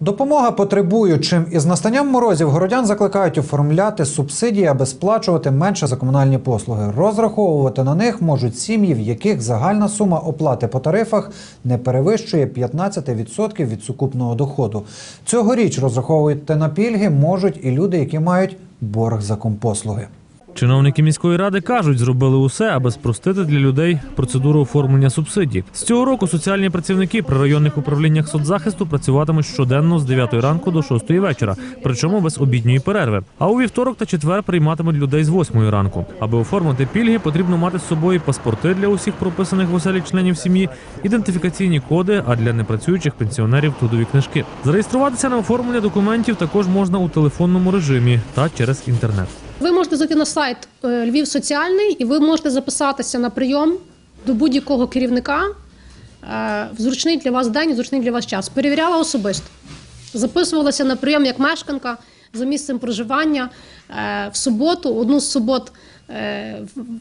Допомога потребуючим із настанням морозів городян закликають оформляти субсидії, аби сплачувати менше за комунальні послуги. Розраховувати на них можуть сім'ї, в яких загальна сума оплати по тарифах не перевищує 15% від сукупного доходу. Цьогоріч розраховувати на пільги можуть і люди, які мають борг за компослуги. Чиновники міської ради кажуть, зробили усе, аби спростити для людей процедуру оформлення субсидій. З цього року соціальні працівники при районних управліннях соцзахисту працюватимуть щоденно з 9 ранку до 6 вечора, причому без обідньої перерви. А у вівторок та четвер прийматимуть людей з 8 ранку. Аби оформити пільги, потрібно мати з собою паспорти для усіх прописаних в оселі членів сім'ї, ідентифікаційні коди, а для непрацюючих пенсіонерів трудові книжки. Зареєструватися на оформлення документів також можна у телефонному режимі та через інтернет. Ви можете зайти на сайт е, Львів Соціальний і ви можете записатися на прийом до будь-якого керівника е, в зручний для вас день, в зручний для вас час. Перевіряла особисто. Записувалася на прийом як мешканка за місцем проживання е, в суботу. Одну з субот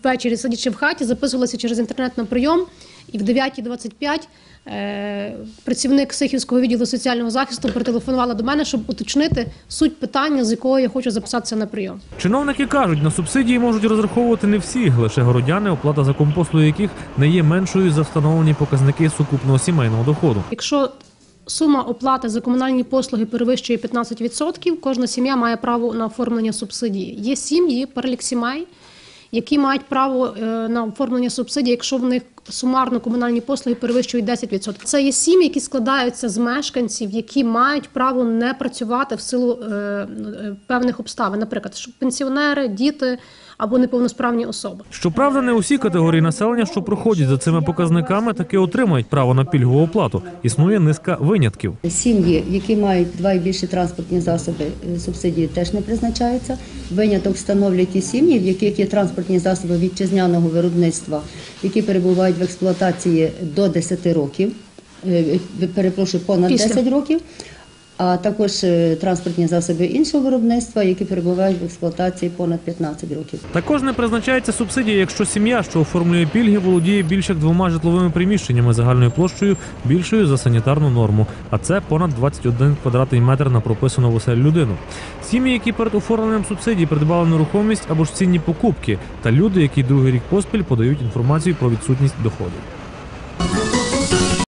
ввечері, сидячи в хаті, записувалася через інтернет на прийом. І в 9.25 е, працівник Сихівського відділу соціального захисту перетелефонувала до мене, щоб уточнити суть питання, з якого я хочу записатися на прийом. Чиновники кажуть, на субсидії можуть розраховувати не всі, лише городяни, оплата за компослуги яких не є меншою за встановлені показники сукупного сімейного доходу. Якщо сума оплати за комунальні послуги перевищує 15%, кожна сім'я має право на оформлення субсидії. Є сім'ї, перелік сімей, які мають право е, на оформлення субсидій, якщо в них сумарно комунальні послуги перевищують 10%. Це є сім'ї, які складаються з мешканців, які мають право не працювати в силу е, е, певних обставин, наприклад, пенсіонери, діти або неповносправні особи. Щоправда, не усі категорії населення, що проходять за цими показниками, таки отримають право на пільгову оплату. Існує низка винятків. Сім'ї, які мають два і більше транспортні засоби, е, субсидії теж не призначаються. Виняток становлять ті сім'ї, в яких є транспортні засоби вітчизняного виробництва, які перебувають в експлуатації до 10 років, е, е, перепрошую, понад Після. 10 років. А також е, транспортні засоби іншого виробництва, які перебувають в експлуатації понад 15 років. Також не призначається субсидія, якщо сім'я, що оформлює пільги, володіє більше як двома житловими приміщеннями загальною площею більшою за санітарну норму, а це понад 21 квадратний метр на прописану в оселі людину. Сім'ї, які перед оформленням субсидій придбали нерухомість або ж цінні покупки, та люди, які другий рік поспіль подають інформацію про відсутність доходу.